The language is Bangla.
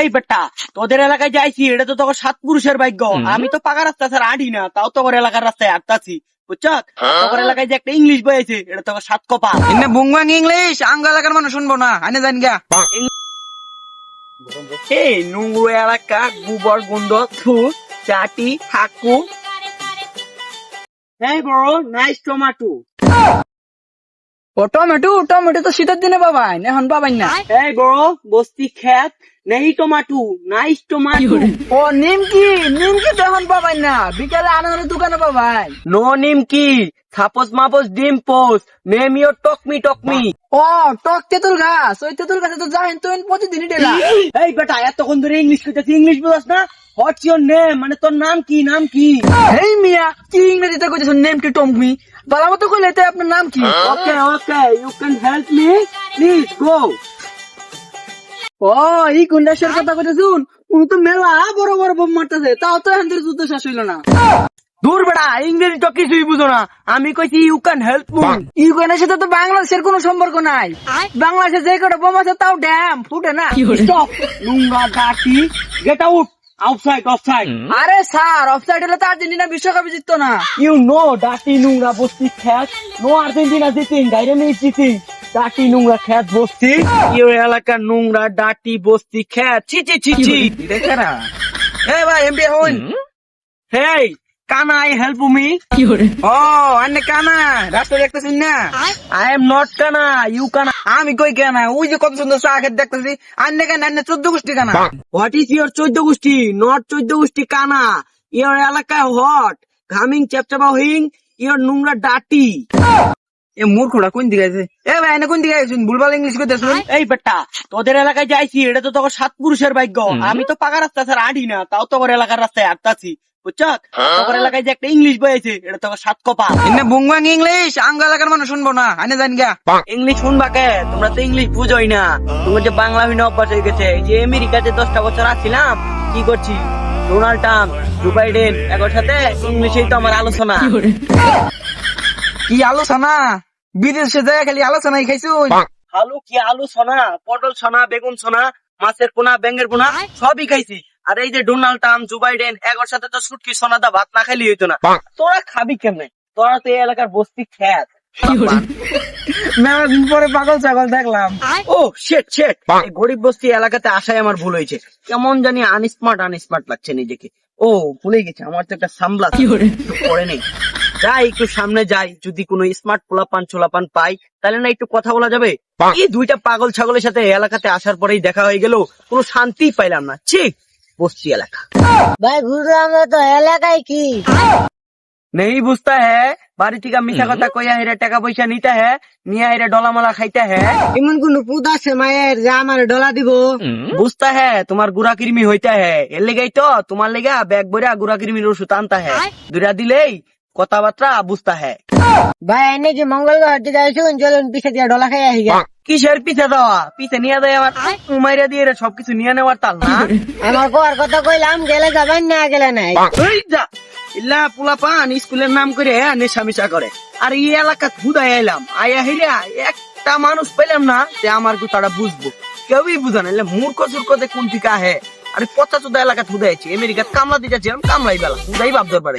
এই বেটা তোদের এলাকায় যাইছি এটা তো তোর সাত পুরুষের ভাগ্য। আমি তো পাকা রাস্তা স্যার আডি না তাও তোর এলাকার রাস্তায় আটতাছি। বুঝছ? তোর এলাকায় যে একটা ইংলিশ বই আছে এটা তোর সাত কপা ইংলিশ আঙ্গ এলাকার মানুষ শুনব না আনে জান গা এই নোংরো এলাকা গোবর থু চাটি হাকু। এই বড় নাইস টমাটো ও টমেটো টমেটো তো শীতের দিনে পাবাই এখন পাবাই না। এই বড় বস্তি খেত নেই টমাটো নাইস টমাটো। ও নিমকি নিমকি তো এখন পাবাই না বিকালে আনন্দের দোকানে পাবাই। নো নিমকি থাপস মাপস ডিম পোস নেম ইয়োর টকমি টকমি। ও টক তেঁতুল গাছ ওই তেতুল গাছে তো যাই তুই প্রতিদিনই ডেলা এই বেটা এতক্ষণ ধরে ইংলিশ কইতেছি ইংলিশ বুঝাস না? হোয়াটস ইয়োর নেম মানে তোর নাম কি? নাম কি? মিয়া কি ইংরেজিতে কইছিস নেম কি টমকি বালা মতো কইলে তো আপনার নাম কি? Okay okay you can help me please গো ও এই কথা কইতে শুন। উনি তো মেলা বড় বড় বোম মারতেছে তাও তো এখন যুদ্ধ শেষ হইল না। দূর বেটা ইংরেজি তো কিছুই বুঝো না। আমি কইছি ইউ ক্যান হেল্প মি ইউক্রেনের সাথে তো বাংলাদেশের কোনো সম্পর্ক নাই। বাংলাদেশে যে কটা বোম আছে তাও ড্যাম ফুটে না। Stop get out outside offside আরে স্যার অফসাইড হলে তো আর্জেন্টিনা বিশ্বকাপ জিততো না। ইউ নো ডাটি নোংরা বস্তি খ্যাত। নো আর্জেন্টিনা জিতিং গাইরে মেয়ে জিতিং ডাটি নোংরা খ্যাত বস্তি। ইউ এলাকার নোংরা ডাটি বস্তি খ্যাত। ছি ছি ছি ছি। দেখে না এ ভাই এমবি হন হেই কান আই হেল্প মি ও আন্নে কানা রাস্তা দেখতেছিস না? আই এম নট কানা ইউ কানা আমি কই কেনা ওই যে কত সুন্দর চা খেতে দেখতেছি। আন্নে কেন আন্নে চোদ্দ গোষ্ঠী কানা হোয়াট ইজ ইয়োর চোদ্দ গোষ্ঠী? নট চোদ্দ গোষ্ঠী কানা ইয়োর এলাকায় হট ঘামিং চ্যাপচাপা হিং ইয়োর নোংরা ডাটি এ মূর্খটা কোন দিকে আছে? এ ভাই এনে কোন দিকে আছেন? ভুলভাল ইংলিশ কইতে শুন এই বেটা তোদের এলাকায় যাইছি এটা তো তোর সাত পুরুষের ভাগ্য। আমি তো পাকা রাস্তা স্যার আডি না তাও তোর এলাকার রাস্তায় আটতাছি। এলাকায় যে একটা ইংলিশ বই আছে এটা তোর সাত কপা বুংবাং ইংলিশ আঙ্গ এলাকার মানুষ শুনব না আনে জান গা ইংলিশ শুনবা কে? তোমরা তো ইংলিশ বুঝোই না। তোমার যে বাংলা অভ্যাস হয়ে গেছে যে আমেরিকাতে দশটা বছর আসছিলাম কি করছি? ডোনাল্ড ট্রাম্প জো বাইডেন একর সাথে ইংলিশেই তো আমার আলোচনা। কি আলোচনা? বিদেশে যায় খালি আলোচনাই খাইছুন আলু কি আলু সোনা পটল সোনা বেগুন সোনা মাছের পোনা ব্যাঙ্গের পোনা সবই খাইছি। আর এই যে ডোনাল্ড ট্রাম্প জো বাইডেন একর সাথে তো সুটকি সোনা দা ভাত না খাইলে হইতো না। তোরা খাবি কেমনে? তোরা তো এই এলাকার বস্তি খ্যাত। মেলা পরে পাগল ছাগল দেখলাম। ও শেট শেট গরিব বস্তি এলাকাতে আসাই আমার ভুল হয়েছে। কেমন জানি আনস্মার্ট আনস্মার্ট লাগছে নিজেকে। ও ভুলে গেছে আমার তো একটা সামলা পরে নেই। যাই একটু সামনে যাই। যদি কোনো স্মার্ট পোলাপান ছোলাপান পাই তাহলে না একটু কথা বলা যাবে? এই দুইটা পাগল ছাগলের সাথে এলাকাতে আসার পরেই দেখা হয়ে গেল কোনো শান্তি পাইলাম না। ছি! বস্তি এলাকা ভাই বুঝলাম না তো এলাকায় কি? নেই বুঝতা হ্যাঁ বাড়ি থেকে মিশা কথা কইয়া হেরে টাকা পয়সা নিতে হ্যাঁ নিয়ে হেরে ডলামালা খাইতে হ্যাঁ এমন কোন পুত আছে মায়ের যে আমার ডলা দিব? বুঝতা হ্যাঁ তোমার গুড়া কৃমি হইতা হ্যাঁ এর লেগেই তো তোমার লেগা ব্যাগ বইরা গুড়া কৃমির ওষুধ আনতা হ্যাঁ দুইটা দিলেই কথাবার্তা বুঝতা হ্যাঁ ভাই এনে কি মঙ্গলবার দিকে আসুন চলুন পিছে দিয়ে ডলা খাই আহি গা কিসের পিছে দেওয়া পিছে নিয়ে দেয় আবার। উমাইরা দিয়ে রে সবকিছু নিয়ে নেওয়ার তাল না? আমার কোয়ার কথা কইলাম গেলে যাবেন না গেলে নাই। যা ইল্লা পোলা পান স্কুলের নাম করে নেশা মিশা করে। আর এই এলাকা খুদাই এলাম আয়া হিরা একটা মানুষ পেলাম না যে আমার কথাটা বুঝব। কেউই বুঝা না এলে মূর্খ সুর্খতে কোন টিকা হে আরে পচা চোদা এলাকা খুদাইছি আমেরিকাত কামলা দিতে ছিলাম কামলাই বেলা খুদাই বাপ দরবারে